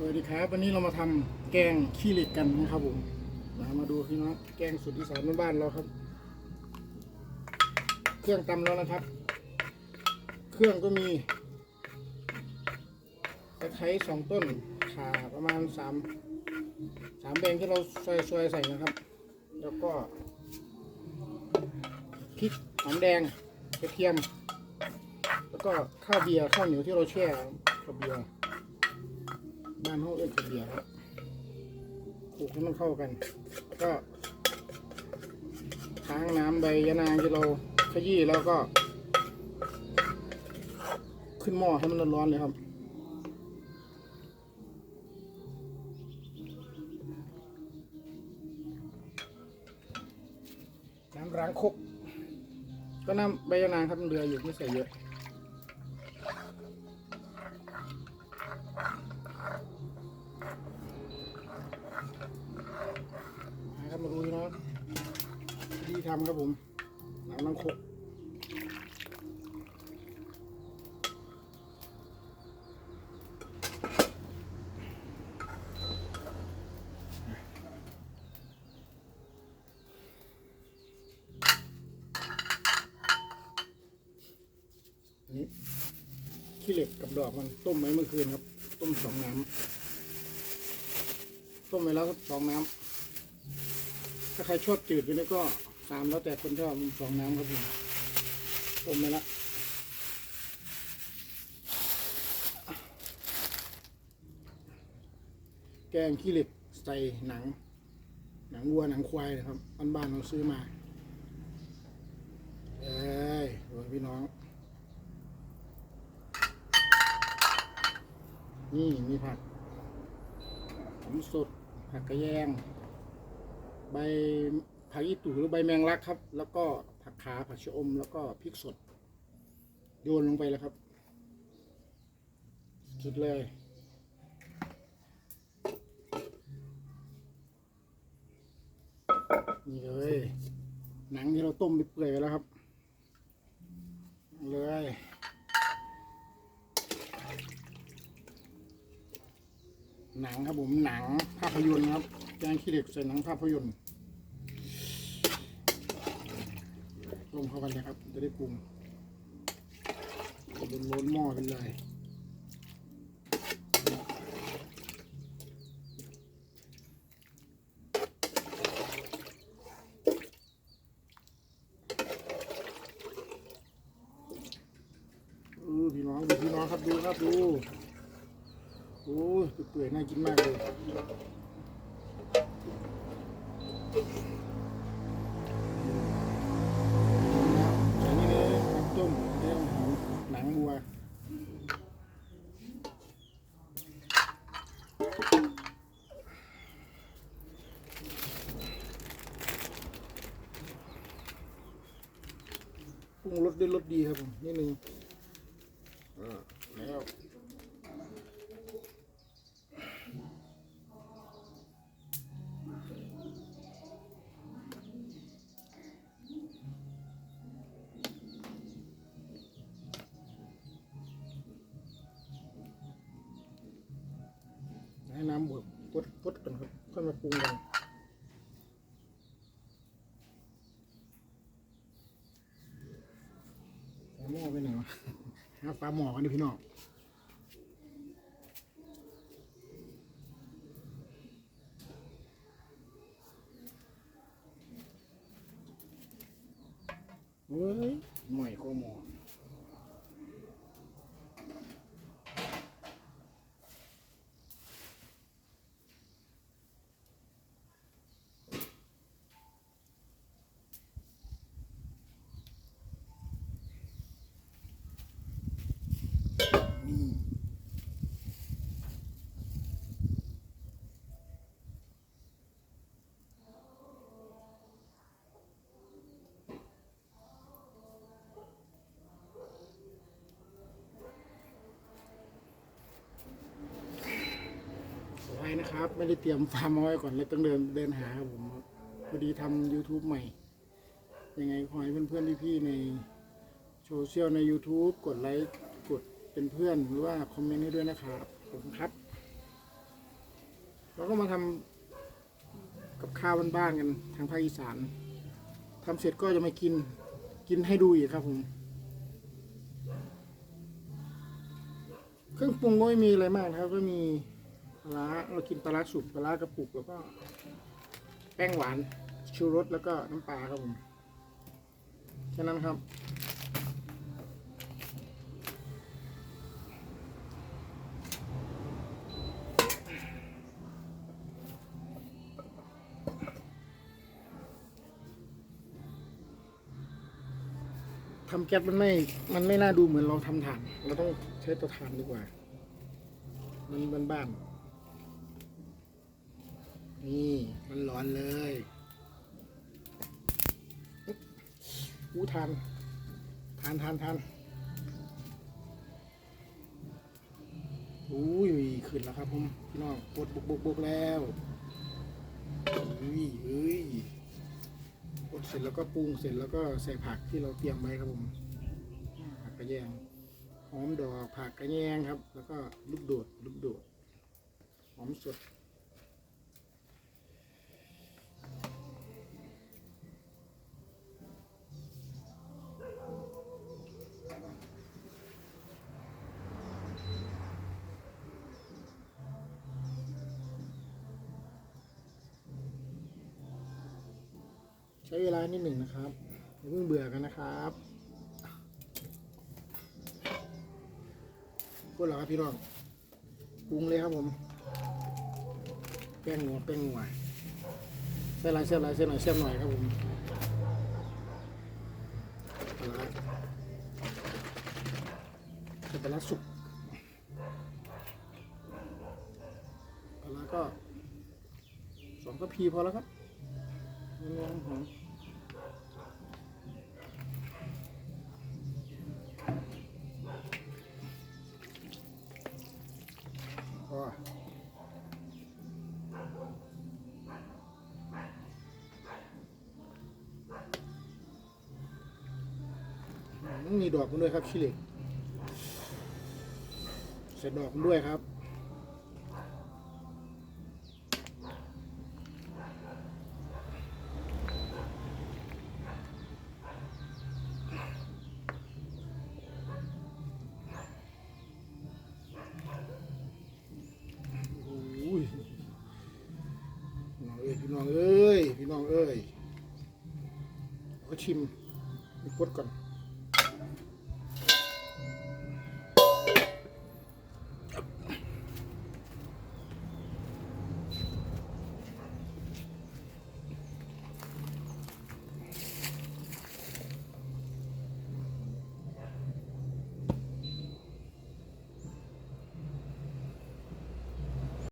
สวัสดีครับ วันนี้เรามาทำแกงขี้เหล็กกันนะครับผมมามาดูพี่น้องแกงสุดอีสานบ้านเราครับ เครื่องตำแล้วนะครับ เครื่องก็มีตะไคร้สองต้นข่าประมาณสามสามแบงที่เราซอยๆใส่นะครับ แล้วก็พริกหอมแดงกระเทียม แล้วก็ข้าวเบียร์ข้าวเหนียวที่เราแช่ข้าวเบียร์ บ้านห้องเอื้นกเบียร์ครับคลุกให้มันเข้ากัน ก็ค้างน้ำใบยะนางที่เราขยี้แล้วก็ ขึ้นหม้อให้มันร้อนๆเลยครับน้ำล้างคกก็น้ำใบยะนางครับมันเรืออยู่ไม่ใส่เยอะ นะครับมาดูนะวิธีทำครับผมน้ำลังคกอันนี้ขี้เหล็กกับดอกมันต้มไว้เมื่อคืนครับ ต้มสองน้ำต้มไว้แล้วครับสองน้ำถ้าใครชอบจืดไปนี่ก็ ตามแล้วแต่คนชอบสองน้ำครับผมต้มไปละแกงขี้เหล็กใส่หนัง หนังวัวหนังควายนะครับบ้านๆเราซื้อมาเอ้ยโดนพี่น้อง นี่มีผักหอมสดผักกระแยง ใบ ผักอีตู่หรือใบแมงลักครับ แล้วก็ผักขาผักชะอม แล้วก็พริกสด โยนลงไปแล้วครับ สุดเลย นี่เลย หนังที่เราต้มไปเปื่อยไปแล้วครับ เลยหนังครับผมหนังภาพยนตร์ครับแกงขี้เหล็กใส่หนังภาพยนตร์ ลงเข้ากันเลยครับ จะได้ปรุงบนล้นหม้อกันเลยพี่น้องดูพี่น้องครับดูครับดู โอ้ยเปื่อยน่ากินมากเลยใส่นี่เลยน้ำต้มเรื่องของหนังวัว ปรุงรสด้วยรสดีครับผมนิดนึงอ่า ไปไหนวะหาฝาหม้อกันดิพี่น้องเฮ้ยหน่อยก็หม้อ ไม่ได้เตรียมฟาร์มเอาไว้ก่อนเลยต้องเดินเดินหาครับผมพอดีทำ YouTube ใหม่ ยังไงขอให้เพื่อนๆพี่ๆในโซเชียลใน YouTube กดไลค์กดเป็นเพื่อนหรือว่าคอมเมนต์ให้ด้วยนะครับผมครับเราก็มาทำกับข้าวบ้านๆกันทางภาคอีสานทำเสร็จก็จะมากินกินให้ดูอีกครับผมเครื่องปรุงก็ไม่มีอะไรมากนะครับ ก็มี ลาร้าเรากินปลาร้าสุกปลาร้ากระปุกแล้วก็ แป้งหวานชูรสแล้วก็น้ำปลาครับผมแค่นั้นครับทำแก๊สมันไม่ มันไม่น่าดูเหมือนเราทำถ่าน เราต้องใช้เตาถ่านดีกว่า มันบ้านบ้านๆ นี่มันร้อนเลยอู้ทานทานทานทานอุ้ยขึ้นแล้วครับผมพี่น้องปวดบุกบุกบุกแล้วอุ้ยเอ้ยกดเสร็จแล้วก็ปรุงเสร็จแล้วก็ใส่ผักที่เราเตรียมไว้ครับผมผักกระแยงหอมดอกผักกระแยงครับ แล้วก็ลูกโดดลูกโดดหอมสด ใช้เวลานิดหนึ่งนะครับอย่าเพิ่งเบื่อกันนะครับพูดหรอครับพี่น้องปรุงเลยครับผม แป้งหัวแป้งหัวเส้นลายเส้นลายเส้นหน่อยเส้นหน่อยครับผมปลาร้าใส่ปลาร้าสุกปลาร้าก็สองกระพีพอแล้วครับ มีดอกมันด้วยครับชิเล็กใส่ดอกมันด้วยครับ ชิมกดก่อน